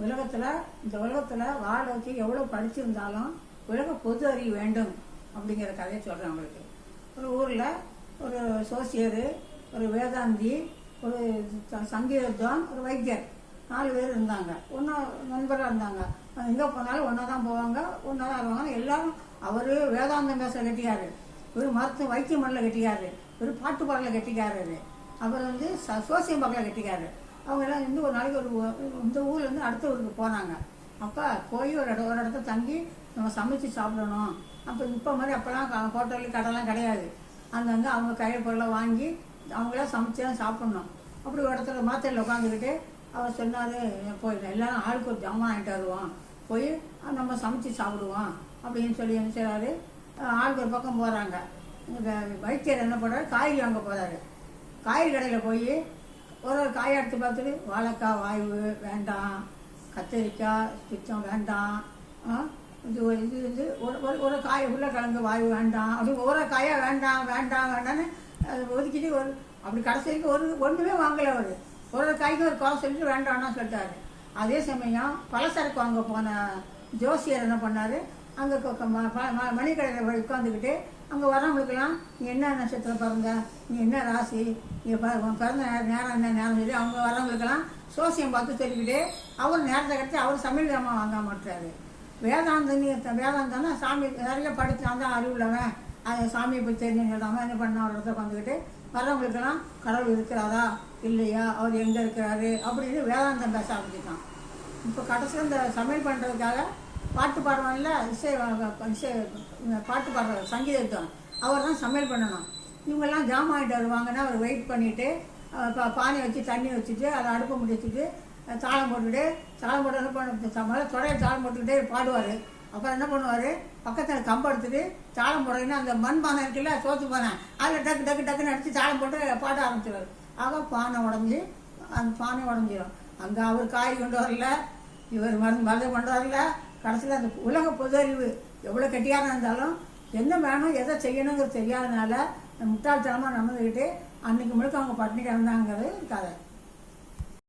உலகத்தில் இந்த உலகத்தில் வாழ வச்சு எவ்வளோ படிச்சிருந்தாலும் உலக பொது அறிவு வேண்டும் அப்படிங்கிற கதையை சொல்கிறேன் அவங்களுக்கு ஒரு ஊரில் ஒரு சோசியரு ஒரு வேதாந்தி ஒரு ச- ஒரு வைத்தியர். நாலு பேர் இருந்தாங்க. ஒன்றா நண்பராக இருந்தாங்க. எங்கே போனாலும் ஒன்றா தான் போவாங்க. ஒன்றா தான் வருவாங்க. எல்லாரும் அவர் வேதாந்தம் பேச கட்டிக்காரு. ஒரு மருத்துவ வைத்திய பண்ணல கட்டிக்காரு. ஒரு பாட்டு பாடல கட்டிக்காரு. அவர் வந்து ச- சோசியம் பார்க்கல கட்டிக்காரு. அவங்கெல்லாம் எல்லாம் ஒரு நாளைக்கு ஒரு இந்த ஊர்லேருந்து அடுத்த ஊருக்கு போனாங்க. அப்போ போய் ஒரு இடம் ஒரு இடத்த தங்கி நம்ம சமைச்சு சாப்பிடணும். அப்போ இப்போ மாதிரி அப்போல்லாம் ஹோட்டலில் கடைலாம் கிடையாது. அங்கங்கே அவங்க கையில் பொருளை வாங்கி அவங்களாம் சமைச்சு தான் சாப்பிட்ணும். அப்படி ஒரு இடத்துல மாத்திரையில் உட்காந்துக்கிட்டு அவர் சொன்னார் போய் எல்லாரும் ஆளுக்கு ஒரு ஜாமான் வாங்கிட்டு வருவோம். போய் நம்ம சமைச்சு சாப்பிடுவோம். அப்படின்னு சொல்லி என்ன செய்கிறாரு ஆளுக்கு ஒரு பக்கம் போகிறாங்க இந்த வைத்தியர் என்ன பண்ணுறாரு காய்கறி வாங்க போகிறாரு காய்கறி கடையில் போய் ஒரு ஒரு காயை எடுத்து பார்த்துட்டு வாழைக்காய் வாய்வு வேண்டாம் கத்திரிக்காய் சுத்தம் வேண்டாம் இது ஒரு இது வந்து ஒரு ஒரு ஒரு காய் கிழங்கு வாய்வு வேண்டாம். அப்படி ஒரு காயாக வேண்டாம் வேண்டாம் வேண்டாம்னு அது ஒதுக்கிட்டு ஒரு அப்படி கடைசி வரைக்கும் ஒரு ஒன்றுமே வாங்கலை அவர். ஒரு ஒரு காய்க்கு ஒரு காசு சொல்லிட்டு வேண்டாம்னா சொல்லிட்டாரு. அதே சமயம் பலசரக்கு வாங்க போன ஜோசியர் என்ன பண்ணார்? அங்கே மளிகடையில் உட்காந்துக்கிட்டு அங்கே வரவங்களுக்கெல்லாம் நீ என்ன நட்சத்திரம் பிறந்த நீ என்ன ராசி? நீ ப- பிறந்த நேரம் என்ன? நேரம் சொல்லி அவங்க வரவங்களுக்கெல்லாம் சோசியம் பார்த்து சொல்லிக்கிட்டு அவர் நேரத்தை கிடச்சி அவர் சமையல் ஜாமான் வாங்க மாட்டாரு வேதாந்தம் வேதாந்தம்னா சாமி நிறைய படித்தான் தான் அறிவுள்ளவன். அது சாமியை போய் தெரிஞ்சுக்கிட்டாம என்ன பண்ண ஒரு இடத்துல உட்காந்துக்கிட்டு வரவங்களுக்கெல்லாம் கடவுள் இருக்கிறாரா? இல்லையா? அவர் எங்கே இருக்கிறாரு? அப்படின்னு வேதாந்தம் பேச ஆரம்பிச்சுட்டான். இப்போ கடைசியில் இந்த சமையல் பண்ணுறதுக்காக பாட்டு பாடுவான்ல இசை இசை பாட்டு பாடுற சங்கீதத்துவம் அவர் தான் சமையல் பண்ணணும். இவங்கெல்லாம் ஜாமான் ஆகிட்டு வருவாங்கன்னா அவர் வெயிட் பண்ணிவிட்டு பானை வச்சு தண்ணி வச்சுட்டு அதை அடுப்பை முடி வச்சுட்டு அஹ், தாளம் போட்டுக்கிட்டு தாளம் போட்டு என்ன பண்ண முதல்ல தொடையை தாளம் போட்டுக்கிட்டே பாடுவார். அப்புறம் என்ன பண்ணுவார்? பக்கத்தில் கம்பு எடுத்துட்டு தாளம் போடுறீங்கன்னா அந்த மண் பானை இருக்குல்ல சோத்து பானை அதில் டக்கு டக்கு டக்குன்னு அடித்து தாளம் போட்டு பாட ஆரம்பிச்சிடுவார் ஆக பானை உடஞ்சி அந்த பானை உடஞ்சிரும். அங்கே அவர் காய் கொண்டு வரல இவர் மருந்து மருந்து கொண்டு வரல கடைசியில் அந்த உலக பொது அறிவு எவ்வளோ கெட்டியாக இருந்தாலும் என்ன வேணும் எதை செய்யணுங்கிறது தெரியாதனால முட்டாள்தனமாக நடந்துக்கிட்டு அன்றைக்கு முழுக்க அவங்க பட்டினி கிடந்தாங்கிறது கதை.